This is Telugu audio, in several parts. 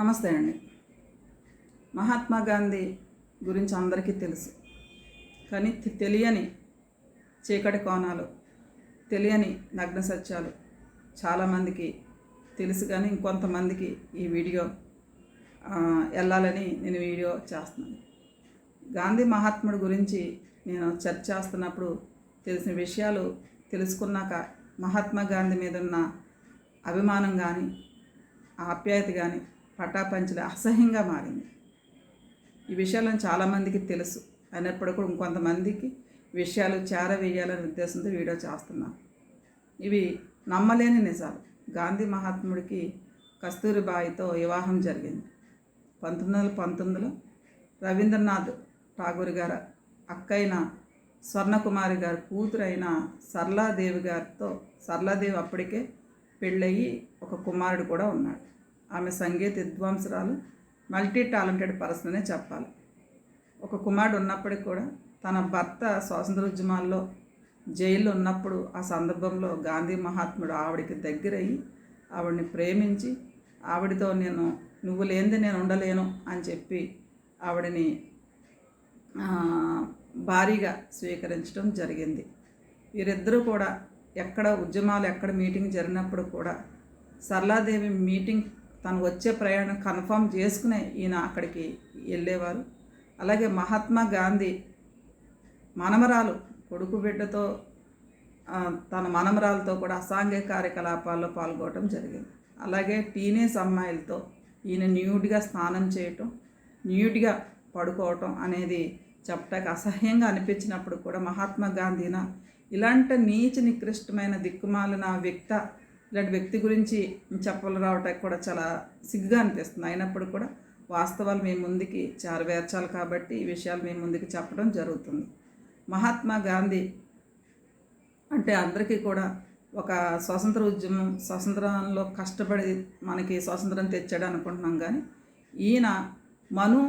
నమస్తే అండి. మహాత్మా గాంధీ గురించి అందరికీ తెలుసు. కానీ తెలియని చీకటి కోణాలు తెలియని నగ్న సత్యాలు చాలామందికి తెలుసు. కానీ ఇంకొంతమందికి ఈ వీడియో వెళ్ళాలని నేను వీడియో చేస్తున్నాను. గాంధీ మహాత్ముడి గురించి నేను చర్చ చేస్తున్నప్పుడు తెలిసిన విషయాలు తెలుసుకున్నాక మహాత్మా గాంధీ మీద ఉన్న అభిమానం కానీ ఆప్యాయత కానీ పటాపంచలు అసహ్యంగా మారింది. ఈ విషయాలను చాలామందికి తెలుసు. అయినప్పుడు కూడా ఇంకొంతమందికి విషయాలు చేరవేయాలనే ఉద్దేశంతో వీడియో చేస్తున్నాను ఇవి నమ్మలేని నిజాలు. గాంధీ మహాత్ముడికి కస్తూరిబాయితో వివాహం జరిగింది. పంతొమ్మిది వందల పంతొమ్మిదిలో రవీంద్రనాథ్ ఠాగూర్ గారు అక్కైన స్వర్ణకుమారి గారి కూతురైన సరళాదేవి గారితో సరళాదేవి అప్పటికే పెళ్ళయి ఒక కుమారుడు కూడా ఉన్నాడు. ఆమె సంగీత విద్వాంసరాలు మల్టీ టాలెంటెడ్ పర్సన్ అనే చెప్పాలి. ఒక కుమారుడు ఉన్నప్పటికీ కూడా తన భర్త స్వాతంత్రోద్యమాల్లో జైల్లో ఉన్నప్పుడు ఆ సందర్భంలో గాంధీ మహాత్ముడు ఆవిడికి దగ్గరయ్యి ఆవిడని ప్రేమించి ఆవిడతో నేను నువ్వు లేనిది నేను ఉండలేను అని చెప్పి ఆవిడని భారీగా స్వీకరించడం జరిగింది. వీరిద్దరూ కూడా ఎక్కడ ఉద్యమాలు ఎక్కడ మీటింగ్ జరిగినప్పుడు కూడా సరళాదేవి మీటింగ్ తను వచ్చే ప్రయాణం కన్ఫర్మ్ చేసుకునే ఈయన అక్కడికి వెళ్ళేవారు. అలాగే మహాత్మా గాంధీ మనమరాలు కొడుకు బిడ్డతో తన మనమరాలతో కూడా అసాంఘిక కార్యకలాపాల్లో పాల్గొనడం జరిగింది. అలాగే టీనేజ్ అమ్మాయిలతో ఈయన న్యూడ్గా స్నానం చేయటం న్యూడ్గా పడుకోవటం అనేది చెప్పటానికి అసహ్యంగా అనిపించినప్పుడు కూడా మహాత్మా గాంధీన ఇలాంటి నీచ నికృష్టమైన దిక్కుమాలిన వ్యక్త ఇలాంటి వ్యక్తి గురించి చెప్పలు రావటానికి కూడా చాలా సిగ్గుగా అనిపిస్తుంది. అయినప్పుడు కూడా వాస్తవాలు మీ ముందుకి చేరవేర్చాలి కాబట్టి ఈ విషయాలు మీ ముందుకి చెప్పడం జరుగుతుంది. మహాత్మా గాంధీ అంటే అందరికీ కూడా ఒక స్వాతంత్ర ఉద్యమం స్వాతంత్రంలో కష్టపడి మనకి స్వాతంత్రం తెచ్చాడు అనుకుంటున్నాం కానీ ఈయన మను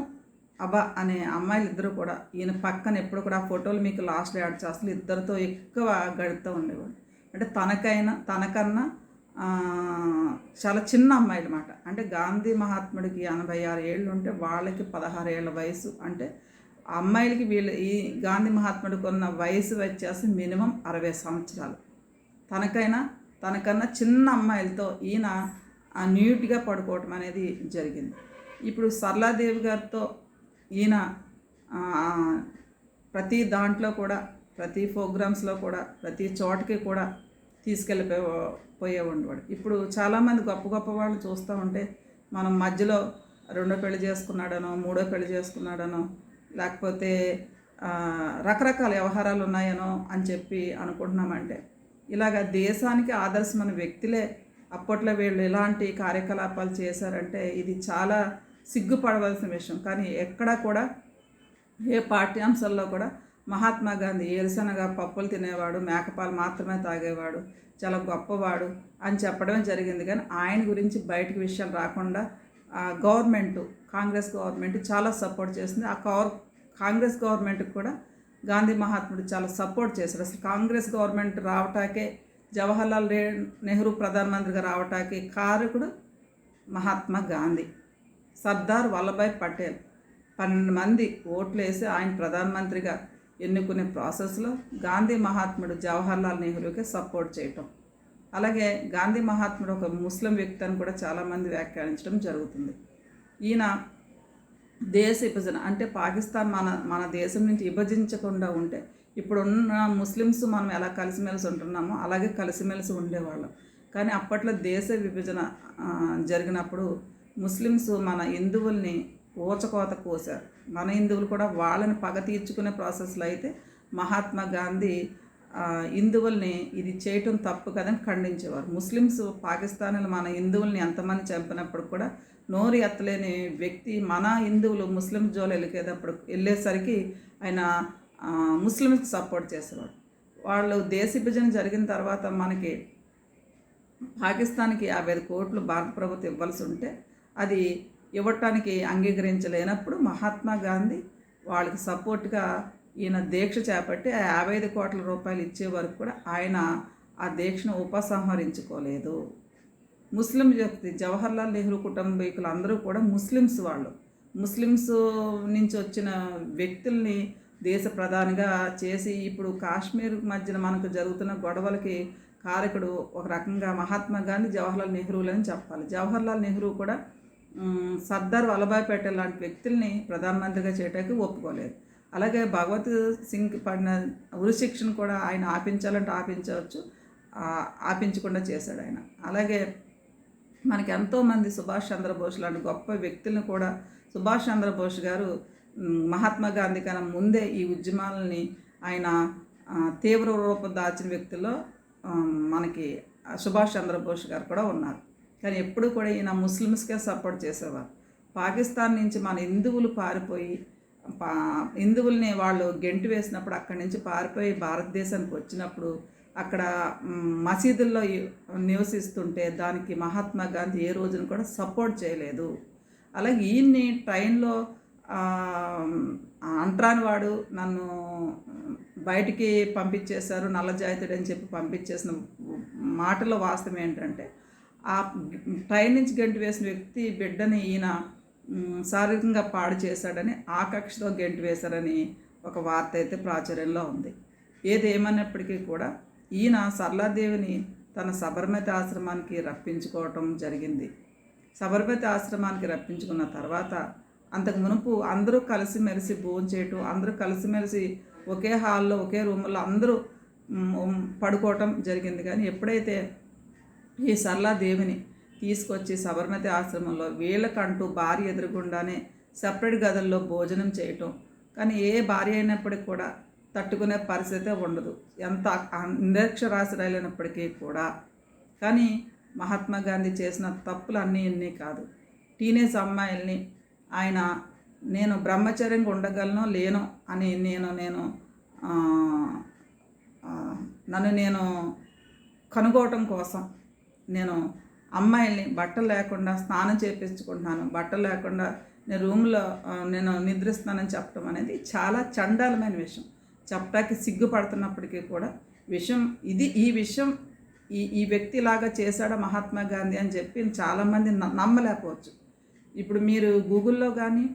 అబ అనే అమ్మాయిలు ఇద్దరు కూడా ఈయన పక్కన ఎప్పుడు కూడా ఆ ఫోటోలు మీకు లాస్ట్ యాడ్ చేస్తారు ఇద్దరితో ఎక్కువ గడుపుతూ ఉండేవాడు అంటే తనకైనా తనకన్నా చాలా చిన్న అమ్మాయి అనమాట అంటే గాంధీ మహాత్ముడికి ఎనభై ఆరు ఏళ్ళు ఉంటే వాళ్ళకి పదహారు ఏళ్ళ వయసు. అంటే అమ్మాయిలకి వీళ్ళు ఈ గాంధీ మహాత్ముడికి ఉన్న వయసు వచ్చేసి మినిమం అరవై సంవత్సరాలు. తనకైనా తనకన్నా చిన్న అమ్మాయిలతో ఈయన ఆ న్యూట్గా పడుకోవటం అనేది జరిగింది. ఇప్పుడు సరళాదేవి గారితో ఈయన ప్రతి దాంట్లో కూడా ప్రతి ప్రోగ్రామ్స్లో కూడా ప్రతి చోటకి కూడా తీసుకెళ్ళిపో పోయే ఉండేవాడు ఇప్పుడు చాలామంది గొప్ప గొప్ప వాళ్ళు చూస్తూ ఉంటే మనం మధ్యలో రెండో పెళ్ళి చేసుకున్నాడనో మూడో పెళ్ళి చేసుకున్నాడనో లేకపోతే రకరకాల వ్యవహారాలు ఉన్నాయనో అని చెప్పి అనుకుంటున్నామంటే ఇలాగ దేశానికి ఆదర్శమైన వ్యక్తులే అప్పట్లో వీళ్ళు ఇలాంటి కార్యకలాపాలు చేశారంటే ఇది చాలా సిగ్గుపడవలసిన విషయం. కానీ ఎక్కడా కూడా ఏ పాఠ్యాంశాల్లో కూడా మహాత్మా గాంధీ ఏరుశనగ పప్పులు తినేవాడు మేకపాలు మాత్రమే తాగేవాడు చాలా గొప్పవాడు అని చెప్పడం జరిగింది. కానీ ఆయన గురించి బయటకు విషయాలు రాకుండా ఆ గవర్నమెంట్ కాంగ్రెస్ గవర్నమెంట్ చాలా సపోర్ట్ చేసింది ఆ కవర్ కాంగ్రెస్ గవర్నమెంట్కి కూడా గాంధీ మహాత్ముడు చాలా సపోర్ట్ చేశాడు. అసలు కాంగ్రెస్ గవర్నమెంట్ రావటాకే జవహర్లాల్ రే నెహ్రూ ప్రధానమంత్రిగా రావటానికి కారకుడు మహాత్మా గాంధీ. సర్దార్ వల్లభాయ్ పటేల్. పన్నెండు మంది ఓట్లు వేసి ఆయన ప్రధానమంత్రిగా ఎన్నుకునే ప్రాసెస్లో గాంధీ మహాత్ముడు జవహర్లాల్ నెహ్రూకి సపోర్ట్ చేయటం. అలాగే గాంధీ మహాత్ముడు ఒక ముస్లిం వ్యక్తి అని కూడా చాలామంది వ్యాఖ్యానించడం జరుగుతుంది. ఈయన దేశ విభజన అంటే పాకిస్తాన్ మన మన దేశం నుంచి విభజించకుండా ఉంటే ఇప్పుడున్న ముస్లిమ్స్ మనం ఎలా కలిసిమెలిసి ఉంటున్నామో అలాగే కలిసిమెలిసి ఉండేవాళ్ళం. కానీ అప్పట్లో దేశ విభజన జరిగినప్పుడు ముస్లిమ్స్ మన హిందువుల్ని ఊచకోత కోసారు మన హిందువులు కూడా వాళ్ళని పగ తీర్చుకునే ప్రాసెస్లో అయితే మహాత్మా గాంధీ హిందువుల్ని ఇది చేయటం తప్పు కదని ఖండించేవారు. ముస్లిమ్స్ పాకిస్తాన్లు మన హిందువుల్ని ఎంతమంది చంపినప్పుడు కూడా నోరు ఎత్తలేని వ్యక్తి మన హిందువులు ముస్లిం జోలు వెళ్ళేటప్పుడు వెళ్ళేసరికి ఆయన ఆ, ముస్లిమ్స్కి సపోర్ట్ చేసేవాడు. వాళ్ళు దేశ విభజన జరిగిన తర్వాత మనకి పాకిస్తాన్కి యాభై ఐదు కోట్లు భారత ప్రభుత్వం ఇవ్వాల్సి ఉంటే అది ఇవ్వటానికి అంగీకరించలేనప్పుడు మహాత్మా గాంధీ వాళ్ళకి సపోర్ట్గా ఈయన దీక్ష చేపట్టి ఆ యాభై ఐదు కోట్ల రూపాయలు ఇచ్చే వరకు కూడా ఆయన ఆ దీక్షను ఉపసంహరించుకోలేదు. ముస్లిం వ్యక్తి జవహర్లాల్ నెహ్రూ కుటుంబీకులు అందరూ కూడా ముస్లిమ్స్ వాళ్ళు. ముస్లిమ్స్ నుంచి వచ్చిన వ్యక్తుల్ని దేశ ప్రధానిగా చేసి ఇప్పుడు కాశ్మీర్ మధ్యన మనకు జరుగుతున్న గొడవలకి కారకుడు ఒక రకంగా మహాత్మా గాంధీ జవహర్లాల్ నెహ్రూలని చెప్పాలి. జవహర్లాల్ నెహ్రూ కూడా సర్దార్ వల్లభాయ్ పటేల్ లాంటి వ్యక్తుల్ని ప్రధానమంత్రిగా చేయడానికి ఒప్పుకోలేదు. అలాగే భగవత్ సింగ్ పడిన ఉరిశిక్షను కూడా ఆయన ఆపించాలంటే ఆపించవచ్చు ఆపించకుండా చేశాడు ఆయన. అలాగే మనకి ఎంతోమంది సుభాష్ చంద్రబోస్ లాంటి గొప్ప వ్యక్తులను కూడా సుభాష్ చంద్రబోస్ గారు మహాత్మా గాంధీ కన్నా ముందే ఈ ఉద్యమాలని ఆయన తీవ్ర రూపం దాచిన వ్యక్తుల్లో మనకి సుభాష్ చంద్రబోస్ గారు కూడా ఉన్నారు. కానీ ఎప్పుడు కూడా ఈయన ముస్లిమ్స్కే సపోర్ట్ చేసేవారు. పాకిస్తాన్ నుంచి మన హిందువులు పారిపోయి పా హిందువుల్ని వాళ్ళు గెంటు వేసినప్పుడు అక్కడి నుంచి పారిపోయి భారతదేశానికి వచ్చినప్పుడు అక్కడ మసీదుల్లో నివసిస్తుంటే దానికి మహాత్మా గాంధీ ఏ రోజున కూడా సపోర్ట్ చేయలేదు. అలాగే ఈయన్ని ట్రైన్లో అంట్రాని వాడు నన్ను బయటికి పంపించేశారు నల్ల జాయితుడు అని చెప్పి పంపించేసిన మాటలో వాస్తవం ఏంటంటే ఆ ట్రైన్ నుంచి గంటు వేసిన వ్యక్తి బిడ్డని ఈయన శారీరకంగా పాడు చేశాడని ఆ కక్షతో గంటు వేశారని ఒక వార్త అయితే ప్రాచుర్యంలో ఉంది. ఏది ఏమన్నప్పటికీ కూడా ఈయన సరళాదేవిని తన సబర్మతి ఆశ్రమానికి రప్పించుకోవటం జరిగింది. సబర్మతి ఆశ్రమానికి రప్పించుకున్న తర్వాత అంతకు మునుపు అందరూ కలిసిమెలిసి భోజనం చేయటం అందరూ కలిసిమెలిసి ఒకే హాల్లో ఒకే రూమ్లో అందరూ పడుకోవటం జరిగింది. కానీ ఎప్పుడైతే ఈ సరళాదేవిని తీసుకొచ్చి సబర్మతి ఆశ్రమంలో వీళ్ళకంటూ భార్య ఎదురుగుండానే సపరేట్ గదుల్లో భోజనం చేయటం. కానీ ఏ భార్య అయినప్పటికీ కూడా తట్టుకునే పరిస్థితే ఉండదు. ఎంత నిరక్షరాశులైనప్పటికీ కూడా. కానీ మహాత్మా గాంధీ చేసిన తప్పులు అన్నీ ఇన్ని కాదు. టీనేజ్ అమ్మాయిల్ని ఆయన నేను బ్రహ్మచర్యంగా ఉండగలను లేను అని నేను నేను నన్ను నేను కనుగోవటం కోసం నేను అమ్మాయిల్ని బట్టలు లేకుండా స్నానం చేపించుకుంటున్నాను. బట్టలు లేకుండా నేను రూమ్లో నేను నిద్రిస్తున్నానని చెప్పడం అనేది చాలా చండాలమైన విషయం. చెప్పడానికి సిగ్గుపడుతున్నప్పటికీ కూడా విషయం ఇది ఈ విషయం ఈ ఈ వ్యక్తి లాగా చేశాడా మహాత్మా గాంధీ అని చెప్పి చాలామంది న- నమ్మలేకపోవచ్చు. ఇప్పుడు మీరు గూగుల్లో కానీ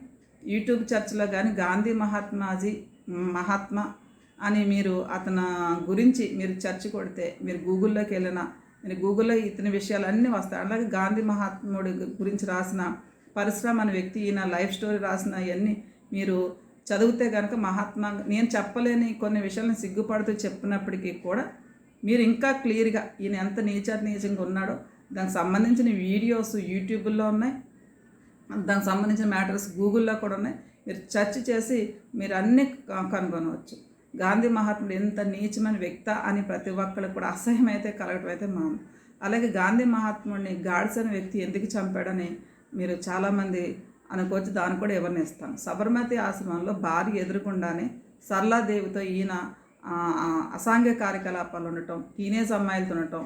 యూట్యూబ్ చర్చ్లో కానీ గాంధీ మహాత్మాజీ మహాత్మా అని మీరు అతని గురించి మీరు చర్చ కొడితే మీరు గూగుల్లోకి వెళ్ళినా నేను గూగుల్లో ఇతని విషయాలు అన్నీ వస్తాయి అలాగే గాంధీ మహాత్ముడి గురించి రాసిన పరిశ్రమ అనే వ్యక్తి ఈయన లైఫ్ స్టోరీ రాసిన ఇవన్నీ మీరు చదివితే కనుక మహాత్మా నేను చెప్పలేని కొన్ని విషయాలను సిగ్గుపడుతూ చెప్పినప్పటికీ కూడా మీరు ఇంకా క్లియర్గా ఈయన ఎంత నీచర్ నీచంగా ఉన్నాడో దానికి సంబంధించిన వీడియోస్ యూట్యూబ్లో ఉన్నాయి. దానికి సంబంధించిన మ్యాటర్స్ గూగుల్లో కూడా ఉన్నాయి. మీరు సెర్చ్ చేసి మీరు అన్నీ కనుగొనవచ్చు. గాంధీ మహాత్ముడు ఎంత నీచమైన వ్యక్త అని ప్రతి ఒక్కరికి కూడా అసహ్యం అయితే కలగటం అయితే మాను అలాగే గాంధీ మహాత్ముడిని గాడ్స్ అనే వ్యక్తి ఎందుకు చంపాడని మీరు చాలామంది అనుకోవచ్చు దాన్ని కూడా ఎవరిని ఇస్తాను సబర్మతి ఆశ్రమంలో భార్య ఎదురుకుండానే సరళాదేవితో ఈయన అసాంఘ్య కార్యకలాపాలు ఉండటం టీనేజ్ అమ్మాయిలతో ఉండటం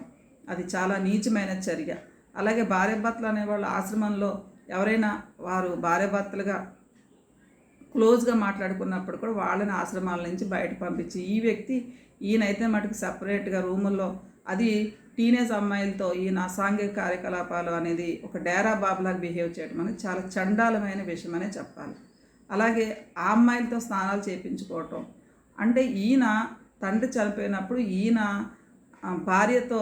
అది చాలా నీచమైన చర్య. అలాగే భార్యాభర్తలు అనేవాళ్ళు ఆశ్రమంలో ఎవరైనా వారు భార్యాభర్తలుగా క్లోజ్గా మాట్లాడుకున్నప్పుడు కూడా వాళ్ళని ఆశ్రమాల నుంచి బయట పంపించి ఈ వ్యక్తి ఈయనైతే మటుకు సపరేట్గా రూముల్లో అది టీనేజ్ అమ్మాయిలతో ఈయన అసాంఘిక కార్యకలాపాలు అనేది ఒక డేరా బాబులాగా బిహేవ్ చేయడం అనేది చాలా చండాలమైన విషయం అనే చెప్పాలి. అలాగే ఆ అమ్మాయిలతో స్నానాలు చేయించుకోవటం అంటే ఈయన తండ్రి చనిపోయినప్పుడు ఈయన భార్యతో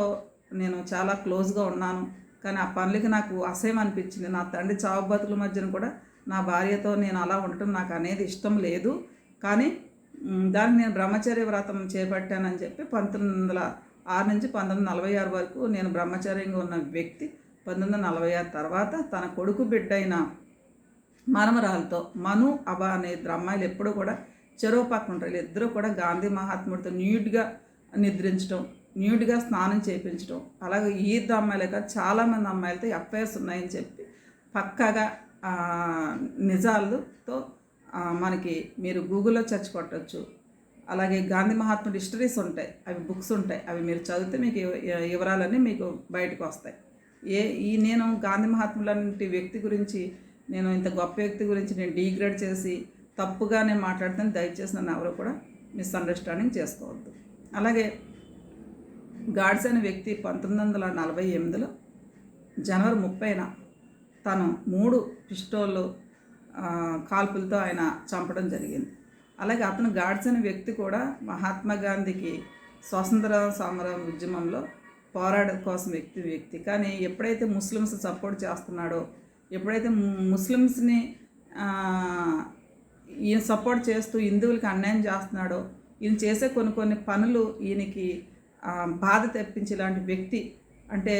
నేను చాలా క్లోజ్గా ఉన్నాను కానీ ఆ పనులకి నాకు అసహ్యం అనిపించింది. నా తండ్రి చావు బతుకుల మధ్యన కూడా నా భార్యతో నేను అలా ఉండటం నాకు అనేది ఇష్టం లేదు. కానీ దాన్ని దానికి నేను బ్రహ్మచర్య వ్రతం చేపట్టానని చెప్పి పంతొమ్మిది వందల ఆరు నుంచి పంతొమ్మిది వందల నలభై ఆరు వరకు నేను బ్రహ్మచర్యంగా ఉన్న వ్యక్తి పంతొమ్మిది వందల నలభై ఆరు తర్వాత తన కొడుకు బిడ్డైన మనమరాలతో మను అబ అనే ఇద్దరు అమ్మాయిలు ఎప్పుడూ కూడా చెరువు పక్కన ఉంటారు. ఇద్దరు కూడా గాంధీ మహాత్ముడితో న్యూడ్గా నిద్రించడం న్యూడ్గా స్నానం చేయించడం అలాగే ఈ ఇద్దరు అమ్మాయిలే కాదు చాలామంది అమ్మాయిలతో ఎఫ్ఐఆర్స్ ఉన్నాయని చెప్పి పక్కాగా నిజాలతో మనకి మీరు గూగుల్లో సెర్చ్ కొట్టచ్చు. అలాగే గాంధీ మహాత్ముడి హిస్టరీస్ ఉంటాయి. అవి బుక్స్ ఉంటాయి. అవి మీరు చదివితే మీకు వివరాలన్నీ మీకు బయటకు వస్తాయి. ఏ ఈ నేను గాంధీ మహాత్ముడు లాంటి వ్యక్తి గురించి నేను ఇంత గొప్ప వ్యక్తి గురించి నేను డీగ్రేడ్ చేసి తప్పుగా నేను మాట్లాడుతాను దయచేసి నన్ను ఎవరు కూడా మిస్అండర్స్టాండింగ్ చేసుకోవద్దు. అలాగే గాడ్స్ అనే వ్యక్తి పంతొమ్మిది వందల నలభై ఎనిమిదిలో జనవరి ముప్పైన తను మూడు పిస్టోళ్ళు కాల్పులతో ఆయన చంపడం జరిగింది. అలాగే అతను గాడ్స్ అనే వ్యక్తి కూడా మహాత్మా గాంధీకి స్వతంత్ర సమర ఉద్యమంలో పోరాడ కోసం వ్యక్తి వ్యక్తి. కానీ ఎప్పుడైతే ముస్లిమ్స్ సపోర్ట్ చేస్తున్నాడో ఎప్పుడైతే ముస్లిమ్స్ని ఈయన సపోర్ట్ చేస్తూ హిందువులకి అన్యాయం చేస్తున్నాడో ఈయన చేసే కొన్ని కొన్ని పనులు ఈయనకి బాధ తెప్పించే లాంటి వ్యక్తి. అంటే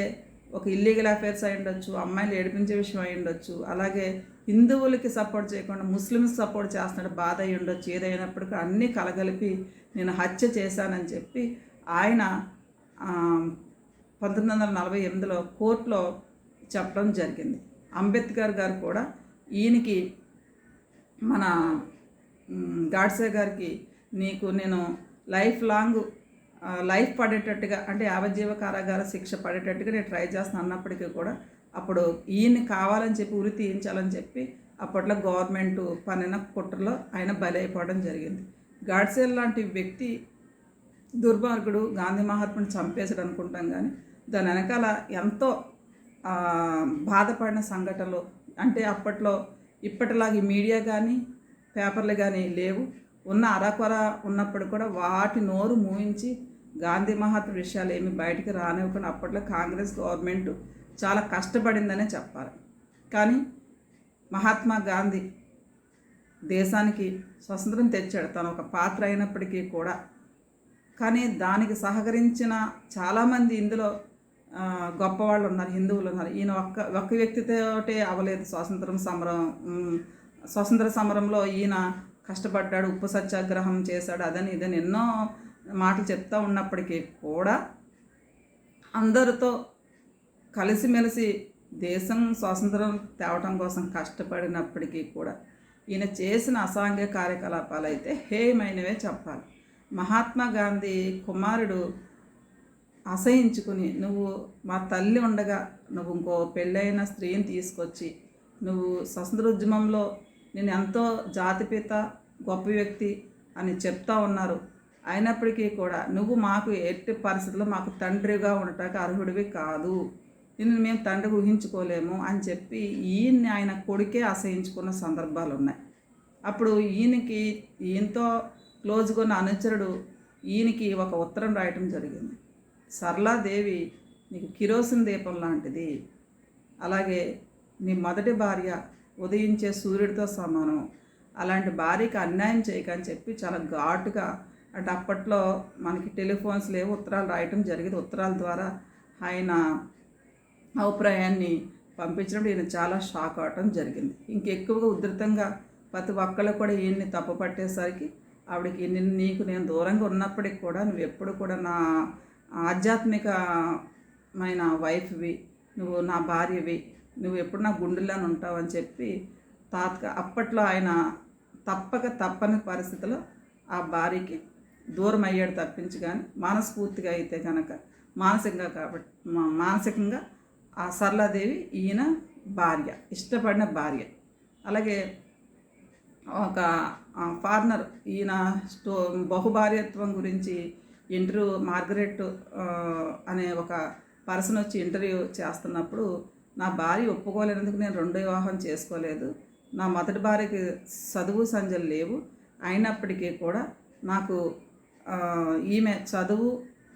ఒక ఇల్లీగల్ అఫైర్స్ అయి ఉండొచ్చు అమ్మాయిలు ఏడిపించే విషయం అయి ఉండొచ్చు. అలాగే హిందువులకి సపోర్ట్ చేయకుండా ముస్లిమ్స్ సపోర్ట్ చేస్తున్నాడు బాధ అయి ఉండొచ్చు. ఏదైనప్పటికీ అన్నీ కలగలిపి నేను హత్య చేశానని చెప్పి ఆయన పంతొమ్మిది వందల నలభై ఎనిమిదిలో కోర్టులో చెప్పడం జరిగింది. అంబేద్కర్ గారు కూడా ఈయనకి మన గాడ్సే గారికి నీకు నేను లైఫ్ లాంగ్ లైఫ్ పడేటట్టుగా అంటే యావజ్జీవ కారాగార శిక్ష పడేటట్టుగా నేను ట్రై చేస్తాను అన్నప్పటికీ కూడా. అప్పుడు ఈయన్ని కావాలని చెప్పి ఉరి తీయించాలని చెప్పి అప్పట్లో గవర్నమెంట్ పనిన కుట్రలో ఆయన బలైపోవడం జరిగింది. గాడ్సేల్ లాంటి వ్యక్తి దుర్మార్గుడు గాంధీ మహాత్ముని చంపేశాడు అనుకుంటాం కానీ దాని వెనకాల ఎంతో బాధపడిన సంఘటనలు అంటే అప్పట్లో ఇప్పటిలాగా మీడియా కానీ పేపర్లు కానీ లేవు. ఉన్న అరకొర ఉన్నప్పుడు కూడా వాటి నోరు మూయించి గాంధీ మహాత్మ విషయాలు ఏమి బయటికి రానివ్వకుండా అప్పట్లో కాంగ్రెస్ గవర్నమెంట్ చాలా కష్టపడిందనే చెప్పాలి. కానీ మహాత్మా గాంధీ దేశానికి స్వతంత్రం తెచ్చాడు. తను ఒక పాత్ర అయినప్పటికీ కూడా. కానీ దానికి సహకరించిన చాలామంది ఇందులో గొప్పవాళ్ళు ఉన్నారు హిందువులు ఉన్నారు. ఈయన ఒక్క ఒక్క వ్యక్తితోటే అవలేదు స్వాతంత్రం సమరం స్వతంత్ర స్వాతంత్ర సమరంలో ఈయన కష్టపడ్డాడు ఉప్పు సత్యాగ్రహం చేశాడు అదని ఇదని ఎన్నో మాటలు చెప్తూ ఉన్నప్పటికీ కూడా అందరితో కలిసిమెలిసి దేశం స్వాతంత్రం తేవటం కోసం కష్టపడినప్పటికీ కూడా ఈయన చేసిన అసాంఘ్య కార్యకలాపాలు అయితే హేయమైనవే చెప్పాలి. మహాత్మా గాంధీ కుమారుడు అసహించుకుని నువ్వు మా తల్లి ఉండగా నువ్వు ఇంకో పెళ్ళైన స్త్రీని తీసుకొచ్చి నువ్వు స్వతంత్ర ఉద్యమంలో నేను ఎంతో జాతిపిత గొప్ప వ్యక్తి అని చెప్తా ఉన్నారు. అయినప్పటికీ కూడా నువ్వు మాకు ఎట్టి పరిస్థితుల్లో మాకు తండ్రిగా ఉండటానికి అర్హుడివి కాదు. నిన్ను మేము తండ్రి ఊహించుకోలేము అని చెప్పి ఈయన్ని ఆయన కొడుకే అసహించుకున్న సందర్భాలు ఉన్నాయి. అప్పుడు ఈయనకి ఈయనతో క్లోజ్గా ఉన్న అనుచరుడు ఈయనకి ఒక ఉత్తరం రాయటం జరిగింది. సరళాదేవి నీకు కిరోసిన్ దీపం లాంటిది. అలాగే నీ మొదటి భార్య ఉదయించే సూర్యుడితో సమానం. అలాంటి భార్యకి అన్యాయం చేయకని చెప్పి చాలా ఘాటుగా అంటే అప్పట్లో మనకి టెలిఫోన్స్ లేవు ఉత్తరాలు రాయటం జరిగింది. ఉత్తరాల ద్వారా ఆయన అభిప్రాయాన్ని పంపించినప్పుడు ఈయన చాలా షాక్ అవటం జరిగింది. ఇంకెక్కువగా ఉధృతంగా ప్రతి ఒక్కళ్ళు కూడా ఈయన్ని తప్పు పట్టేసరికి ఆవిడకి నిన్ను నీకు నేను దూరంగా ఉన్నప్పటికి కూడా నువ్వు ఎప్పుడు కూడా నా ఆధ్యాత్మికమైన వైఫ్వి నువ్వు నా భార్యవి నువ్వు ఎప్పుడు నా గుండెల్లోనే ఉంటావు అని చెప్పి తాత్క అప్పట్లో ఆయన తప్పక తప్పని పరిస్థితిలో ఆ భార్యకి దూరం అయ్యాడు తప్పించి కానీ మనస్ఫూర్తిగా అయితే కనుక మానసికంగా కాబట్టి మానసికంగా ఆ సరళాదేవి ఈయన భార్య ఇష్టపడిన భార్య. అలాగే ఒక ఫారినర్ ఈయన స్టో బహుభార్యత్వం గురించి ఇంటర్వ్యూ మార్గరెట్ అనే ఒక పర్సన్ వచ్చి ఇంటర్వ్యూ చేస్తున్నప్పుడు నా భార్య ఒప్పుకోలేనందుకు నేను రెండో వివాహం చేసుకోలేదు. నా మొదటి భార్యకి చదువు సంజలు లేవు. అయినప్పటికీ కూడా నాకు ఈమె చదువు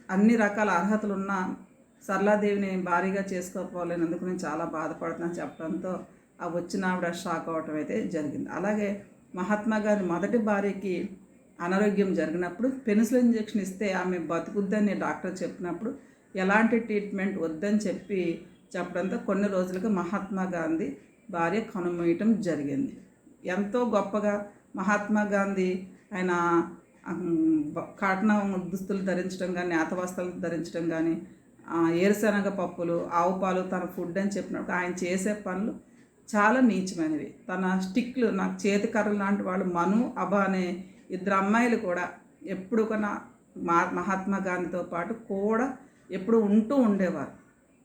అన్ని రకాల అర్హతలు ఉన్న సరళాదేవిని భారీగా చేసుకోకపోలేనందుకు నేను చాలా బాధపడుతున్నాను చెప్పడంతో ఆ వచ్చిన ఆవిడ షాక్ అవటం అయితే జరిగింది. అలాగే మహాత్మా గాంధీ మొదటి భార్యకి అనారోగ్యం జరిగినప్పుడు పెన్సిల్ ఇంజెక్షన్ ఇస్తే ఆమె బతుకుద్దని డాక్టర్ చెప్పినప్పుడు ఎలాంటి ట్రీట్మెంట్ వద్దని చెప్పి చెప్పడంతో కొన్ని రోజులకు మహాత్మా గాంధీ భార్య కనుమూయటం జరిగింది. ఎంతో గొప్పగా మహాత్మా గాంధీ ఆయన కాటన దుస్తులు ధరించడం కానీ నేత వస్త్రాలు ధరించడం కానీ ఏరుశనగ పప్పులు ఆవు పాలు తన ఫుడ్ అని చెప్పినప్పుడు ఆయన చేసే పనులు చాలా నీచమైనవి. తన స్టిక్లు నాకు చేతికర్రలు లాంటి వాళ్ళు మను అభ అనే ఇద్దరు అమ్మాయిలు కూడా ఎప్పుడు కన్నా మా మహాత్మా గాంధీతో పాటు కూడా ఎప్పుడు ఉంటూ ఉండేవారు.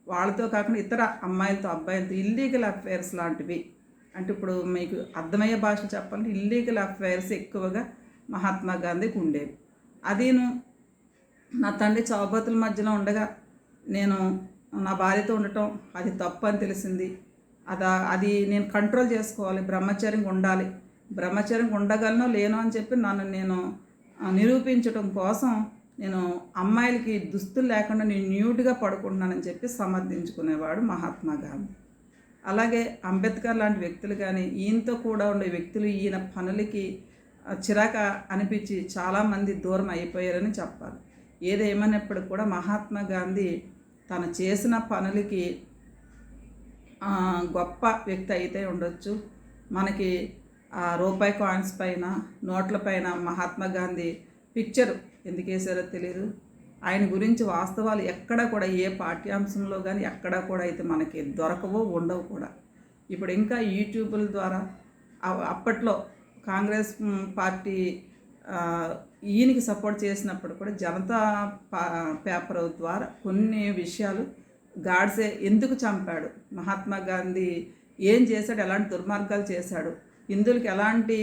వాళ్ళతో కాకుండా ఇతర అమ్మాయిలతో అబ్బాయిలతో ఇల్లీగల్ అఫైర్స్ లాంటివి. అంటే ఇప్పుడు మీకు అర్థమయ్యే భాష చెప్పాలంటే ఇల్లీగల్ అఫైర్స్ ఎక్కువగా మహాత్మా గాంధీకి ఉండేవి అదీను నా తండ్రి చౌబతుల మధ్యలో ఉండగా నేను నా భార్యతో ఉండటం అది తప్పు అని తెలిసింది. అది అది నేను కంట్రోల్ చేసుకోవాలి బ్రహ్మచర్యంగా ఉండాలి. బ్రహ్మచర్యంగా ఉండగలనో లేనో అని చెప్పి నన్ను నేను నిరూపించడం కోసం నేను అమ్మాయిలకి దుస్తులు లేకుండా నేను న్యూట్గా పడుకుంటున్నానని చెప్పి సమర్థించుకునేవాడు మహాత్మా గాంధీ. అలాగే అంబేద్కర్ లాంటి వ్యక్తులు కానీ ఈయనతో కూడా ఉండే వ్యక్తులు ఈయన పనులకి చిరాక అనిపించి చాలామంది దూరం అయిపోయారని చెప్పాలి. ఏదేమన్నప్పటికీ కూడా మహాత్మా గాంధీ తను చేసిన పనులకి గొప్ప వ్యక్తి అయితే ఉండొచ్చు. మనకి ఆ రూపాయి కాయిన్స్ పైన నోట్ల పైన మహాత్మా గాంధీ పిక్చర్ ఎందుకు వేసారో తెలియదు ఆయన గురించి వాస్తవాలు ఎక్కడ కూడా ఏ పాఠ్యాంశంలో కానీ ఎక్కడ కూడా అయితే మనకి దొరకవో ఉండవు కూడా. ఇప్పుడు ఇంకా యూట్యూబ్ల ద్వారా అప్పట్లో కాంగ్రెస్ పార్టీ ఈయనకి సపోర్ట్ చేసినప్పుడు కూడా జనతా పా- పేపర్ ద్వారా కొన్ని విషయాలు గాడ్సే ఎందుకు చంపాడు? మహాత్మా గాంధీ ఏం చేశాడు? ఎలాంటి దుర్మార్గాలు చేశాడు? హిందువులకి ఎలాంటి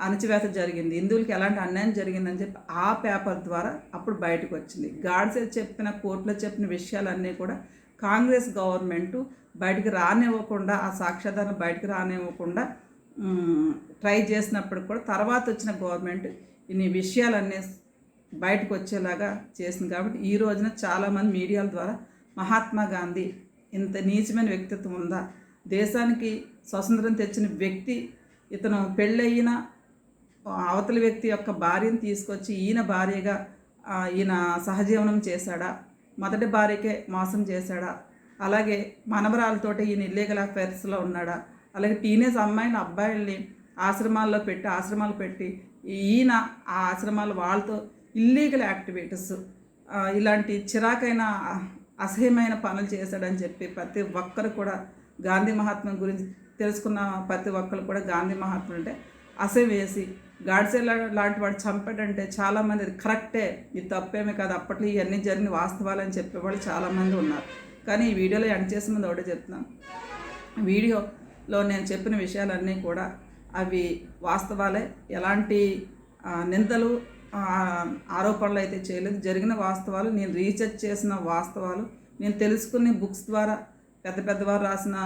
అణచివేత జరిగింది? హిందువులకి ఎలాంటి అన్యాయం జరిగిందని చెప్పి ఆ పేపర్ ద్వారా అప్పుడు బయటకు వచ్చింది. గాడ్సే చెప్పిన కోర్టులో చెప్పిన విషయాలన్నీ కూడా కాంగ్రెస్ గవర్నమెంట్ బయటికి రానివ్వకుండా ఆ సాక్ష్యాధారం బయటికి రానివ్వకుండా ట్రై చేసినప్పుడు కూడా తర్వాత వచ్చిన గవర్నమెంట్ ఇన్ని విషయాలన్నీ బయటకు వచ్చేలాగా చేసింది కాబట్టి ఈ రోజున చాలామంది మీడియాల ద్వారా మహాత్మా గాంధీ ఇంత నీచమైన వ్యక్తిత్వం ఉందా? దేశానికి స్వతంత్రం తెచ్చిన వ్యక్తి ఇతను పెళ్ళయిన అవతలి వ్యక్తి యొక్క భార్యను తీసుకొచ్చి ఈయన భార్యగా ఈయన సహజీవనం చేశాడా? మొదటి భార్యకే మోసం చేశాడా? అలాగే మనవరాలతోటి ఈయన ఇల్లీగల్ అఫైర్స్లో ఉన్నాడా? అలాగే టీనేజ్ అమ్మాయిని అబ్బాయిల్ని ఆశ్రమాల్లో పెట్టి ఆశ్రమాలు పెట్టి ఈయన ఆ ఆశ్రమాలు వాళ్ళతో ఇల్లీగల్ యాక్టివిటీస్ ఇలాంటి చిరాకైన అసహ్యమైన పనులు చేశాడని చెప్పి ప్రతి ఒక్కరు కూడా గాంధీ మహాత్మ గురించి తెలుసుకున్న ప్రతి ఒక్కరు కూడా గాంధీ మహాత్ముడు అంటే అసహ్యం వేసి గాడ్సే లాంటి వాడు చంపాడంటే చాలామంది అది కరెక్టే ఇది తప్పేమే కాదు అప్పట్లో ఇవన్నీ జరిగిన వాస్తవాలని చెప్పేవాళ్ళు చాలామంది ఉన్నారు. కానీ ఈ వీడియోలో ఎండ్ చేసే ముందు ఒకటే చెప్తున్నాను. లో నేను చెప్పిన విషయాలన్నీ కూడా అవి వాస్తవాలే. ఎలాంటి నిందలు ఆరోపణలు అయితే చేయలేదు. జరిగిన వాస్తవాలు నేను రీసెర్చ్ చేసిన వాస్తవాలు నేను తెలుసుకునే బుక్స్ ద్వారా పెద్ద పెద్దవారు రాసిన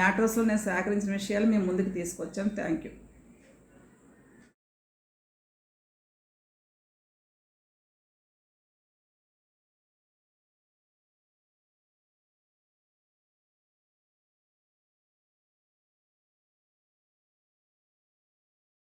మ్యాటర్స్లో నేను సేకరించిన విషయాలు మేము ముందుకు తీసుకొచ్చాను థ్యాంక్ యూ